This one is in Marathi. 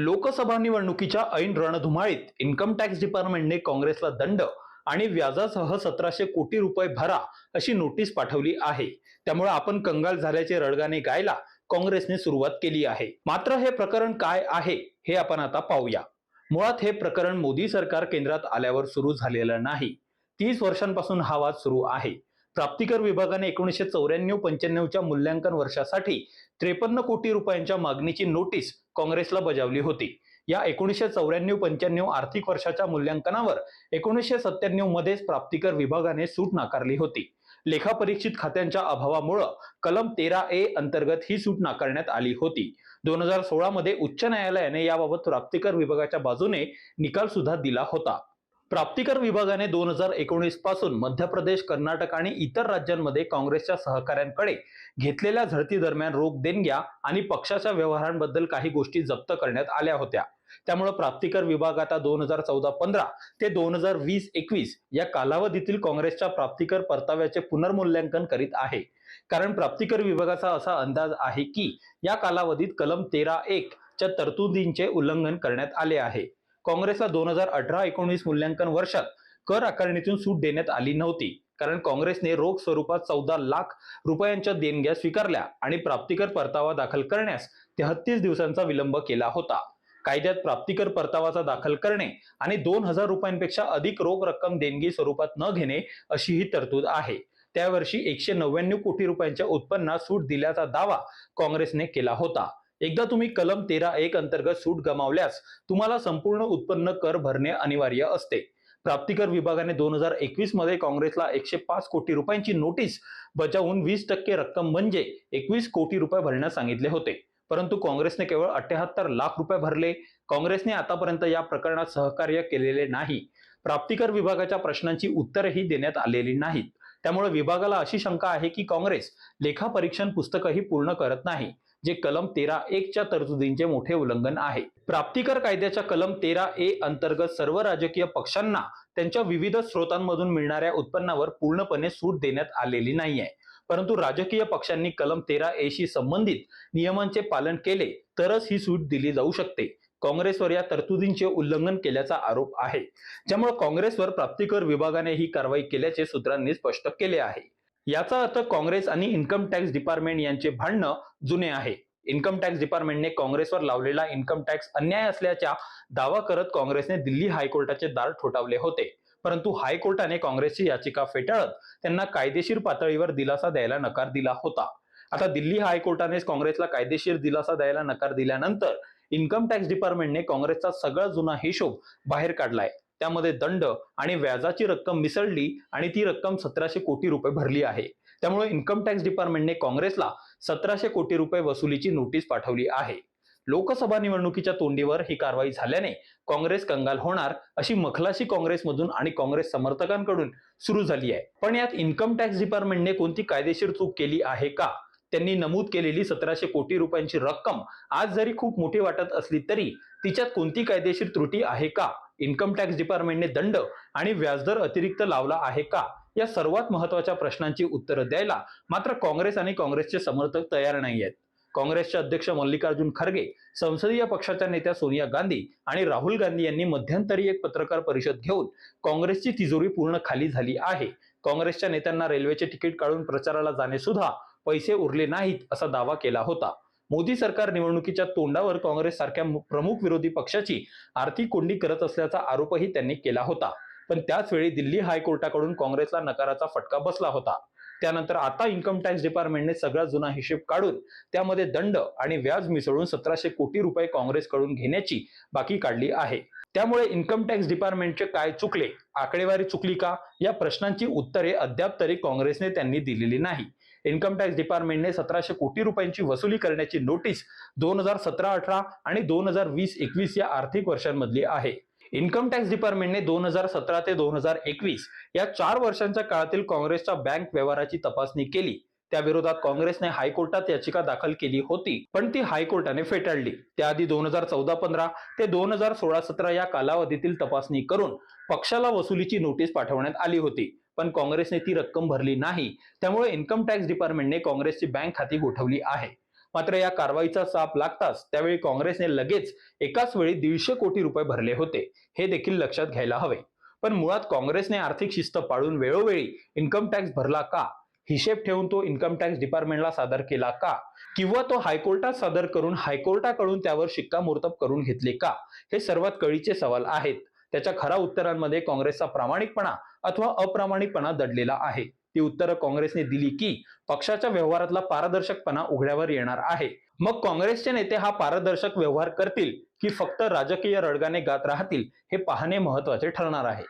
लोकसभा निवडणुकीच्या ऐन रणधुमाळीत इन्कम टॅक्स डिपार्टमेंटने काँग्रेसला दंड आणि व्याजासह सतराशे कोटी रुपये भरा अशी नोटीस पाठवली आहे. त्यामुळे आपण कंगाल झाल्याचे रडगाणे गायला काँग्रेसने सुरुवात केली आहे. मात्र हे प्रकरण काय आहे हे आपण आता पाहूया. मुळात हे प्रकरण मोदी सरकार केंद्रात आल्यावर सुरू झालेलं नाही. तीस वर्षांपासून हा वाद सुरू आहे. प्राप्तिकर विभागाने एकोणीसशे चौऱ्याण्णव पंच्याण्णवच्या मूल्यांकन वर्षासाठी त्रेपन्न कोटी रुपयांच्या मागणीची नोटीस काँग्रेसला बजावली होती. या एकोणीसशे चौऱ्याण्णव पंच्याण्णव आर्थिक वर्षाच्या मूल्यांकनावर एकोणीसशे सत्त्याण्णव मध्येच प्राप्तिकर विभागाने सूट नाकारली होती. लेखापरीक्षित खात्यांच्या अभावामुळं कलम तेरा ए अंतर्गत ही सूट नाकारण्यात आली होती. दोन हजार सोळा मध्ये उच्च न्यायालयाने याबाबत प्राप्तिकर विभागाच्या बाजूने निकाल सुद्धा दिला होता. प्राप्तिकर विभागाने दोन हजार एकोणीसपासून मध्य प्रदेश कर्नाटक आणि इतर राज्यांमध्ये काँग्रेसच्या सहकाऱ्यांकडे घेतलेल्या झडती दरम्यान रोख देणग्या आणि पक्षाच्या व्यवहारांबद्दल काही गोष्टी जप्त करण्यात आल्या होत्या. त्यामुळे प्राप्तिकर विभाग आता दोन हजार चौदा पंधरा ते दोन हजार वीस एकवीस या कालावधीतील काँग्रेसच्या प्राप्तिकर परताव्याचे पुनर्मूल्यांकन करीत आहे. कारण प्राप्तिकर विभागाचा असा अंदाज आहे की या कालावधीत कलम तेरा एक च्या तरतुदींचे उल्लंघन करण्यात आले आहे. काँग्रेसला दोन हजार अठरा एकोणीस मूल्यांकन वर्षात कर आकारणीतून सूट देण्यात आली नव्हती. कारण काँग्रेसने रोख स्वरूपात चौदा लाख रुपयांच्या देणग्या स्वीकारल्या आणि प्राप्तिकर परतावा दाखल करण्यास तेहतीस दिवसांचा विलंब केला होता. कायद्यात प्राप्तिकर परतावाचा दाखल करणे आणि दोन हजार रुपयांपेक्षा अधिक रोख रक्कम देणगी स्वरूपात न घेणे अशी ही तरतूद आहे. त्यावर्षी एकशे नव्याण्णव कोटी रुपयांच्या उत्पन्नात सूट दिल्याचा दावा काँग्रेसने केला होता. एकदा तुम्ही कलम तेरा एक अंतर्गत सूट गमावल्यास तुम्हाला संपूर्ण उत्पन्न कर भरणे अनिवार्य असते. प्राप्तिकर विभागाने दोन हजार एकवीसमध्ये काँग्रेसला एकशे पाच कोटी रुपयांची नोटीस बजावून वीस टक्के रक्कम म्हणजे एकवीस कोटी रुपये भरण्यास सांगितले होते. परंतु काँग्रेसने केवळ अठ्याहत्तर लाख रुपये भरले. काँग्रेसने आतापर्यंत या प्रकरणात सहकार्य केलेले नाही. प्राप्तिकर विभागाच्या प्रश्नांची उत्तरही देण्यात आलेली नाहीत. त्यामुळे विभागाला अशी शंका आहे की काँग्रेस लेखापरीक्षण पुस्तकही पूर्ण करत नाही. जे कलम तेरा एक च्या तरतुदींचे मोठे उल्लंघन आहे. प्राप्तिकर कायद्याच्या कलम तेरा ए अंतर्गत सर्व राजकीय पक्षांना त्यांच्या विविध स्रोतांमधून मिळणाऱ्या उत्पन्नावर पूर्णपणे सूट देण्यात आलेली नाहीये. परंतु राजकीय पक्षांनी कलम तेरा ए शी संबंधित नियमांचे पालन केले तरच ही सूट दिली जाऊ शकते. काँग्रेसवर या तरतुदींचे उल्लंघन केल्याचा आरोप आहे. ज्यामुळे काँग्रेसवर प्राप्तिकर विभागाने ही कारवाई केल्याचे सूत्रांनी स्पष्ट केले आहे. याचा अर्थ काँग्रेस आणि इन्कम टॅक्स डिपार्टमेंट यांचे भांडणं जुने आहे. इन्कम टॅक्स डिपार्टमेंटने काँग्रेसवर लावलेला इन्कम टॅक्स अन्याय असल्याचा दावा करत काँग्रेसने दिल्ली हायकोर्टाचे दार ठोठावले होते. परंतु हायकोर्टाने काँग्रेसची याचिका फेटाळत त्यांना कायदेशीर पातळीवर दिलासा द्यायला नकार दिला होता. आता दिल्ली हायकोर्टाने काँग्रेसला कायदेशीर दिलासा द्यायला नकार दिल्यानंतर इन्कम टॅक्स डिपार्टमेंटने काँग्रेसचा सगळा जुना हिशोब बाहेर काढलाय. त्यामध्ये दंड आणि व्याजाची रक्कम मिसळली आणि ती रक्कम सतराशे कोटी रुपये भरली आहे. त्यामुळे इन्कम टॅक्स डिपार्टमेंटने काँग्रेसला सतराशे कोटी रुपये वसुलीची नोटीस पाठवली आहे. लोकसभा निवडणुकीच्या तोंडीवर ही कारवाई झाल्याने काँग्रेस कंगाल होणार अशी मखलाशी काँग्रेसमधून आणि काँग्रेस समर्थकांकडून सुरू झाली आहे. पण यात इन्कम टॅक्स डिपार्टमेंटने कोणती कायदेशीर चूक केली आहे का? त्यांनी नमूद केलेली सतराशे कोटी रुपयांची रक्कम आज जरी खूप मोठी वाटत असली तरी तिच्यात कोणती कायदेशीर त्रुटी आहे का? इन्कम टॅक्स डिपार्टमेंटने दंड आणि व्याजदर अतिरिक्त लावला आहे का? या सर्वात महत्त्वाच्या प्रश्नांची उत्तरं द्यायला मात्र काँग्रेस आणि काँग्रेसचे समर्थक तयार नाही आहेत. काँग्रेसचे अध्यक्ष मल्लिकार्जुन खरगे संसदीय पक्षाच्या नेत्या सोनिया गांधी आणि राहुल गांधी यांनी मध्यंतरी एक पत्रकार परिषद घेऊन काँग्रेसची तिजोरी पूर्ण खाली झाली आहे. काँग्रेसच्या नेत्यांना रेल्वेचे तिकीट काढून प्रचाराला जाणे सुद्धा पैसे उरले नाहीत असा दावा केला होता. मोदी सरकार निवडणुकीच्या तोंडावर काँग्रेस सारख्या प्रमुख विरोधी पक्षाची आर्थिक कोंडी करत असल्याचा आरोपही त्यांनी केला होता. पण त्याचवेळी दिल्ली हायकोर्टाकडून काँग्रेसला नकाराचा फटका बसला होता. त्यानंतर आता इन्कम टॅक्स डिपार्टमेंटने सगळा जुना हिशेब काढून त्यामध्ये दंड आणि व्याज मिसळून सतराशे कोटी रुपये काँग्रेसकडून घेण्याची बाकी काढली आहे. त्यामुळे इन्कम टॅक्स डिपार्टमेंटचे काय चुकले? आकडेवारी चुकली का? या प्रश्नांची उत्तरे अद्याप तरी काँग्रेसने त्यांनी दिलेली नाही. इन्कम टॅक्स डिपार्टमेंटने सतराशे कोटी रुपयांची वसुली करण्याची नोटीस दोन हजार सतरा अठरा आणि दोन हजार वीस एकवीस या आर्थिक वर्षांमधली आहे. इन्कम टॅक्स डिपार्टमेंटने दोन हजार सतरा ते दोन हजार एकवीस या चार वर्षांच्या काळातील काँग्रेसच्या बँक व्यवहाराची तपासणी केली. त्या विरोधात काँग्रेसने हायकोर्टात याचिका दाखल केली होती. पण ती हायकोर्टाने फेटाळली. त्याआधी दोन हजार चौदा पंधरा ते दोन हजार सोळा सतरा या कालावधीतील तपासणी करून पक्षाला वसुलीची नोटीस पाठवण्यात आली होती. पण काँग्रेसने ती रक्कम भरली नाही. त्यामुळे इन्कम टॅक्स डिपार्टमेंटने काँग्रेसची बँक खाती गोठवली आहे. मात्र या कारवाईचा साप लागताच त्यावेळी काँग्रेसने लगेच एकाच वेळी दीडशे कोटी रुपये भरले होते. हे देखील लक्षात घ्यायला हवे. पण मुळात काँग्रेसने आर्थिक शिस्त पाळून वेळोवेळी इन्कम टॅक्स भरला का? हिशेब ठेवून तो इन्कम टॅक्स डिपार्टमेंटला सादर केला का? किंवा तो हायकोर्टात सादर करून हायकोर्टाकडून त्यावर शिक्कामोर्तब करून घेतले का? हे सर्वात कळीचे सवाल आहेत. त्याच्या खऱ्या उत्तरांमध्ये काँग्रेसचा प्रामाणिकपणा अथवा अप्रामाणिकपणा दडलेला आहे. ती उत्तरं काँग्रेसने दिली की पक्षाच्या व्यवहारातला पारदर्शकपणा उघड्यावर येणार आहे. मग काँग्रेसचे नेते हा पारदर्शक व्यवहार करतील की फक्त राजकीय रडगाने गात राहतील हे पाहणे महत्त्वाचे ठरणार आहे.